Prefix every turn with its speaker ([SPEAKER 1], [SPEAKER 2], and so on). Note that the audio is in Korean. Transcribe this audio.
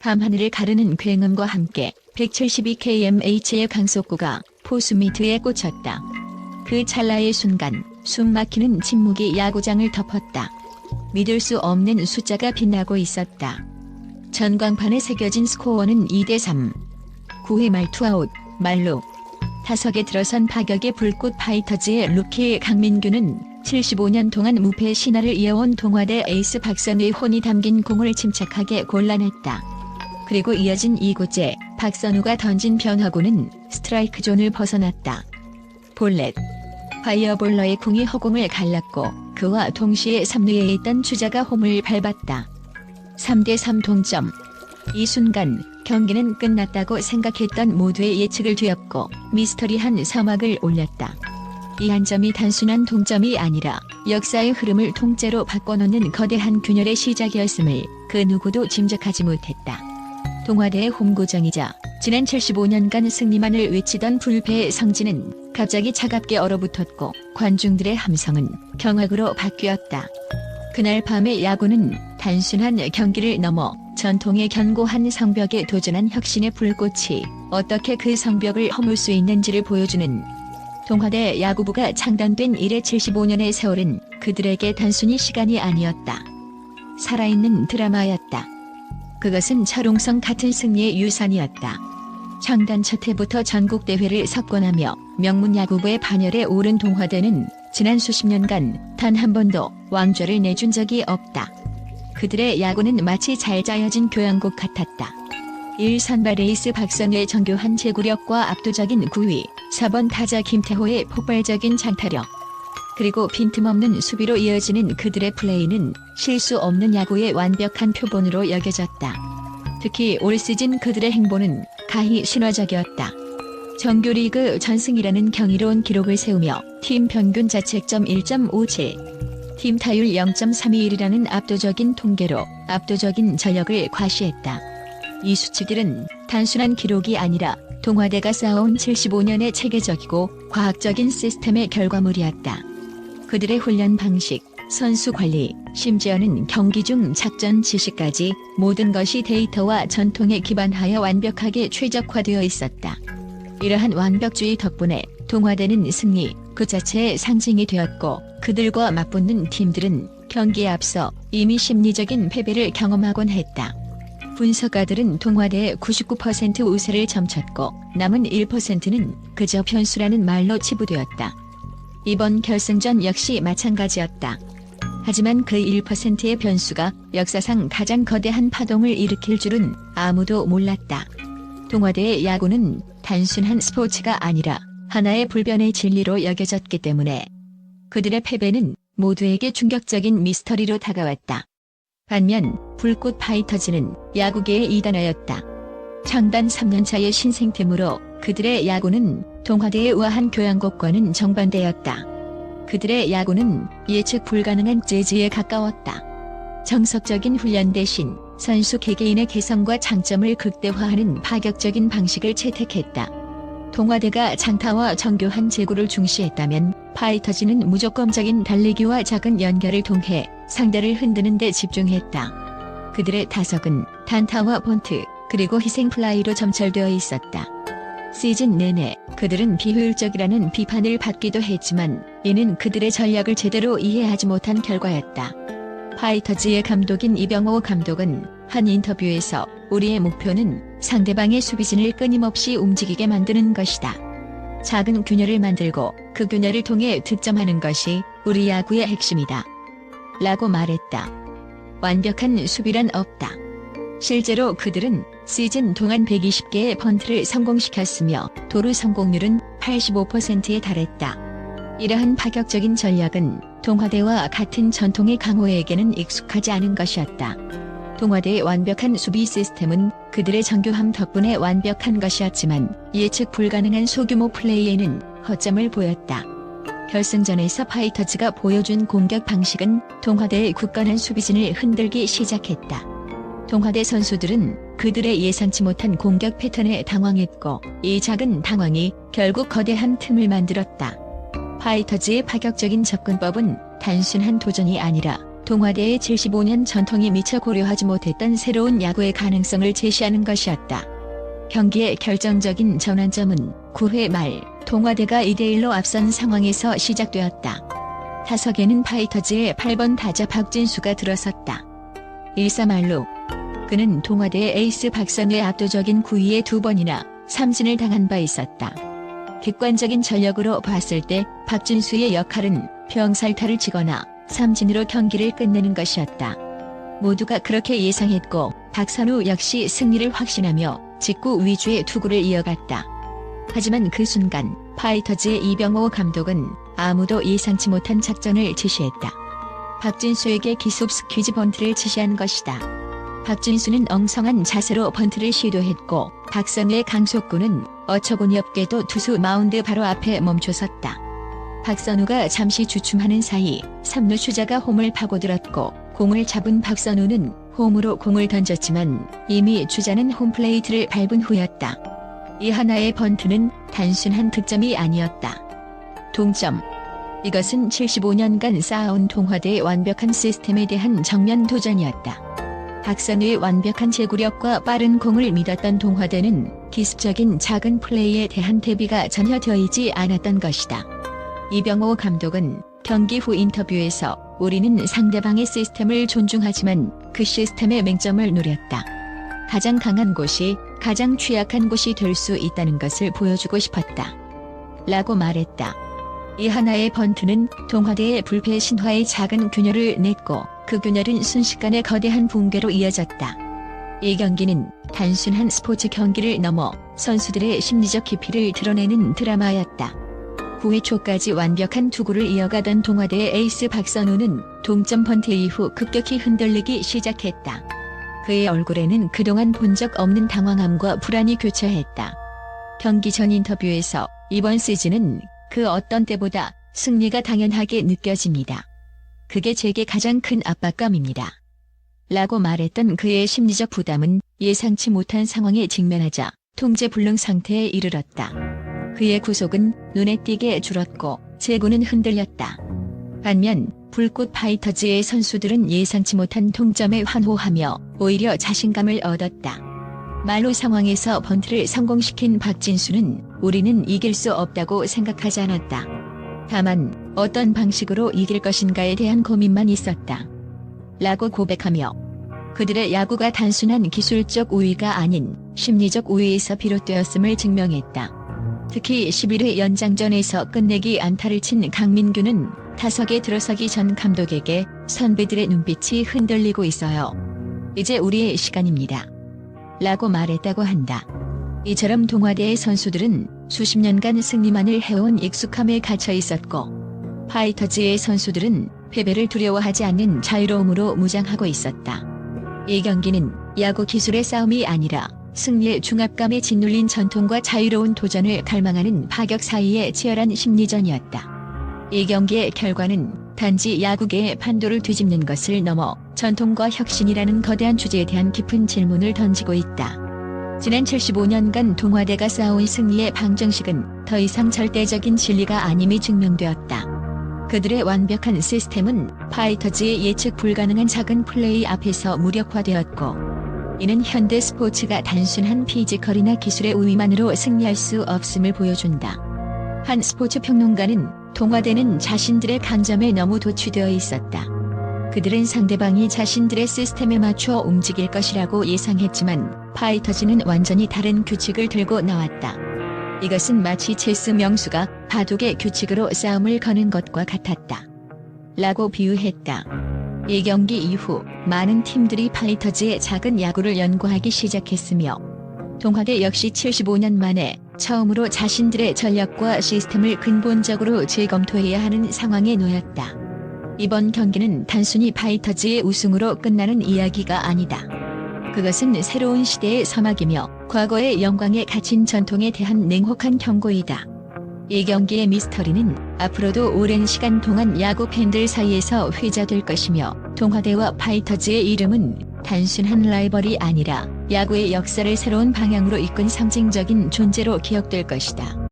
[SPEAKER 1] 밤하늘을 가르는 굉음과 함께 172kmh의 강속구가 포수 미트에 꽂혔다. 그 찰나의 순간 숨 막히는 침묵이 야구장을 덮었다. 믿을 수 없는 숫자가 빛나고 있었다. 전광판에 새겨진 스코어는 2대3. 9회 말 투아웃, 말로. 타석에 들어선 파격의 불꽃 파이터즈의 루키 강민규는 75년 동안 무패 신화를 이어온 동화대 에이스 박선우의 혼이 담긴 공을 침착하게 골라냈다. 그리고 이어진 2구째 박선우가 던진 변화구는 스트라이크 존을 벗어났다. 볼넷. 파이어볼러의 공이 허공을 갈랐고 그와 동시에 3루에 있던 주자가 홈을 밟았다. 3대3 동점. 이 순간 경기는 끝났다고 생각했던 모두의 예측을 뒤엎고 미스터리한 사막을 올렸다. 이 한 점이 단순한 동점이 아니라 역사의 흐름을 통째로 바꿔놓는 거대한 균열의 시작이었음을 그 누구도 짐작하지 못했다. 동화대의 홈구장이자 지난 75년간 승리만을 외치던 불패의 성지는 갑자기 차갑게 얼어붙었고 관중들의 함성은 경악으로 바뀌었다. 그날 밤의 야구는 단순한 경기를 넘어 전통의 견고한 성벽에 도전한 혁신의 불꽃이 어떻게 그 성벽을 허물 수 있는지를 보여주는 동화대 야구부가 창단된 이래 75년의 세월은 그들에게 단순히 시간이 아니었다. 살아있는 드라마였다. 그것은 철옹성 같은 승리의 유산이었다. 창단 첫 해부터 전국 대회를 석권하며 명문 야구부의 반열에 오른 동화대는 지난 수십 년간 단 한 번도 왕좌를 내준 적이 없다. 그들의 야구는 마치 잘 짜여진 교향곡 같았다. 1선발 에이스 박선우의 정교한 제구력과 압도적인 9위, 4번 타자 김태호의 폭발적인 장타력, 그리고 빈틈없는 수비로 이어지는 그들의 플레이는 실수 없는 야구의 완벽한 표본으로 여겨졌다. 특히 올 시즌 그들의 행보는 가히 신화적이었다. 정규리그 전승이라는 경이로운 기록을 세우며 팀 평균 자책점 1.57, 팀 타율 0.321이라는 압도적인 통계로 압도적인 전력을 과시했다. 이 수치들은 단순한 기록이 아니라 동화대가 쌓아온 75년의 체계적이고 과학적인 시스템의 결과물이었다. 그들의 훈련 방식, 선수 관리, 심지어는 경기 중 작전 지시까지 모든 것이 데이터와 전통에 기반하여 완벽하게 최적화되어 있었다. 이러한 완벽주의 덕분에 동화되는 승리 그 자체의 상징이 되었고 그들과 맞붙는 팀들은 경기에 앞서 이미 심리적인 패배를 경험하곤 했다. 분석가들은 동화대의 99% 우세를 점쳤고 남은 1%는 그저 변수라는 말로 치부되었다. 이번 결승전 역시 마찬가지였다. 하지만 그 1%의 변수가 역사상 가장 거대한 파동을 일으킬 줄은 아무도 몰랐다. 동화대의 야구는 단순한 스포츠가 아니라 하나의 불변의 진리로 여겨졌기 때문에 그들의 패배는 모두에게 충격적인 미스터리로 다가왔다. 반면 불꽃 파이터즈는 야구계의 이단하였다. 창단 3년차의 신생팀으로 그들의 야구는 동화대의 우아한 교양곡과는 정반대였다. 그들의 야구는 예측 불가능한 재즈에 가까웠다. 정석적인 훈련 대신 선수 개개인의 개성과 장점을 극대화하는 파격적인 방식을 채택했다. 동화대가 장타와 정교한 제구를 중시했다면 파이터즈는 무조건적인 달리기와 작은 연결을 통해 상대를 흔드는 데 집중했다. 그들의 타석은 단타와 본트, 그리고 희생 플라이로 점철되어 있었다. 시즌 내내 그들은 비효율적이라는 비판을 받기도 했지만 이는 그들의 전략을 제대로 이해하지 못한 결과였다. 파이터즈의 감독인 이병호 감독은 한 인터뷰에서 우리의 목표는 상대방의 수비진을 끊임없이 움직이게 만드는 것이다. 작은 균열을 만들고 그 균열을 통해 득점하는 것이 우리 야구의 핵심이다. 라고 말했다. 완벽한 수비란 없다. 실제로 그들은 시즌 동안 120개의 펀트를 성공시켰으며 도루 성공률은 85%에 달했다. 이러한 파격적인 전략은 동화대와 같은 전통의 강호에게는 익숙하지 않은 것이었다. 동화대의 완벽한 수비 시스템은 그들의 정교함 덕분에 완벽한 것이었지만 예측 불가능한 소규모 플레이에는 허점을 보였다. 결승전에서 파이터즈가 보여준 공격 방식은 동화대의 굳건한 수비진을 흔들기 시작했다. 동화대 선수들은 그들의 예상치 못한 공격 패턴에 당황했고 이 작은 당황이 결국 거대한 틈을 만들었다. 파이터즈의 파격적인 접근법은 단순한 도전이 아니라 동화대의 75년 전통이 미처 고려하지 못했던 새로운 야구의 가능성을 제시하는 것이었다. 경기의 결정적인 전환점은 9회 말 동화대가 2대1로 앞선 상황에서 시작되었다. 타석에는 파이터즈의 8번 타자 박진수가 들어섰다. 1사말로 그는 동화대의 에이스 박선우의 압도적인 9위에 두 번이나 삼진을 당한 바 있었다. 객관적인 전력으로 봤을 때 박진수의 역할은 병살타를 치거나 삼진으로 경기를 끝내는 것이었다. 모두가 그렇게 예상했고 박선우 역시 승리를 확신하며 직구 위주의 투구를 이어갔다. 하지만 그 순간 파이터즈의 이병호 감독은 아무도 예상치 못한 작전을 지시했다. 박진수에게 기습 스퀴즈 번트를 지시한 것이다. 박진수는 엉성한 자세로 번트를 시도했고 박선우의 강속구는 어처구니 없게도 투수 마운드 바로 앞에 멈춰섰다. 박선우가 잠시 주춤하는 사이 3루 주자가 홈을 파고들었고 공을 잡은 박선우는 홈으로 공을 던졌지만 이미 주자는 홈플레이트를 밟은 후였다. 이 하나의 번트는 단순한 득점이 아니었다. 동점. 이것은 75년간 쌓아온 동화대의 완벽한 시스템에 대한 정면 도전이었다. 박선우의 완벽한 제구력과 빠른 공을 믿었던 동화대는 기습적인 작은 플레이에 대한 대비가 전혀 되어 있지 않았던 것이다. 이병호 감독은 경기 후 인터뷰에서 우리는 상대방의 시스템을 존중하지만 그 시스템의 맹점을 노렸다. 가장 강한 곳이 가장 취약한 곳이 될 수 있다는 것을 보여주고 싶었다. 라고 말했다. 이 하나의 번트는 동화대의 불패 신화의 작은 균열을 냈고 그 균열은 순식간에 거대한 붕괴로 이어졌다. 이 경기는 단순한 스포츠 경기를 넘어 선수들의 심리적 깊이를 드러내는 드라마였다. 9회 초까지 완벽한 투구를 이어가던 동화대의 에이스 박선우는 동점 번트 이후 급격히 흔들리기 시작했다. 그의 얼굴에는 그동안 본 적 없는 당황함과 불안이 교차했다. 경기 전 인터뷰에서 이번 시즌은 그 어떤 때보다 승리가 당연하게 느껴집니다. 그게 제게 가장 큰 압박감입니다. 라고 말했던 그의 심리적 부담은 예상치 못한 상황에 직면하자 통제 불능 상태에 이르렀다. 그의 구속은 눈에 띄게 줄었고 제구는 흔들렸다. 반면 불꽃 파이터즈의 선수들은 예상치 못한 동점에 환호하며 오히려 자신감을 얻었다. 말로 상황에서 번트를 성공시킨 박진수는 우리는 이길 수 없다고 생각하지 않았다. 다만 어떤 방식으로 이길 것인가에 대한 고민만 있었다. 라고 고백하며 그들의 야구가 단순한 기술적 우위가 아닌 심리적 우위에서 비롯되었음을 증명했다. 특히 11회 연장전에서 끝내기 안타를 친 강민규는 타석에 들어서기 전 감독에게 선배들의 눈빛이 흔들리고 있어요. 이제 우리의 시간입니다. 라고 말했다고 한다. 이처럼 동화대의 선수들은 수십 년간 승리만을 해온 익숙함에 갇혀 있었고 파이터즈의 선수들은 패배를 두려워하지 않는 자유로움으로 무장하고 있었다. 이 경기는 야구 기술의 싸움이 아니라 승리의 중압감에 짓눌린 전통과 자유로운 도전을 갈망하는 파격 사이의 치열한 심리전이었다. 이 경기의 결과는 단지 야구계의 판도를 뒤집는 것을 넘어 전통과 혁신이라는 거대한 주제에 대한 깊은 질문을 던지고 있다. 지난 75년간 동화대가 쌓아온 승리의 방정식은 더 이상 절대적인 진리가 아님이 증명되었다. 그들의 완벽한 시스템은 파이터즈의 예측 불가능한 작은 플레이 앞에서 무력화되었고 이는 현대 스포츠가 단순한 피지컬이나 기술의 우위만으로 승리할 수 없음을 보여준다. 한 스포츠 평론가는 동화대는 자신들의 강점에 너무 도취되어 있었다. 그들은 상대방이 자신들의 시스템에 맞춰 움직일 것이라고 예상했지만 파이터즈는 완전히 다른 규칙을 들고 나왔다. 이것은 마치 체스 명수가 바둑의 규칙으로 싸움을 거는 것과 같았다. 라고 비유했다. 이 경기 이후 많은 팀들이 파이터즈의 작은 야구를 연구하기 시작했으며 동화대 역시 75년 만에 처음으로 자신들의 전략과 시스템을 근본적으로 재검토해야 하는 상황에 놓였다. 이번 경기는 단순히 파이터즈의 우승으로 끝나는 이야기가 아니다. 그것은 새로운 시대의 서막이며 과거의 영광에 갇힌 전통에 대한 냉혹한 경고이다. 이 경기의 미스터리는 앞으로도 오랜 시간 동안 야구 팬들 사이에서 회자될 것이며 동화대와 파이터즈의 이름은 단순한 라이벌이 아니라 야구의 역사를 새로운 방향으로 이끈 상징적인 존재로 기억될 것이다.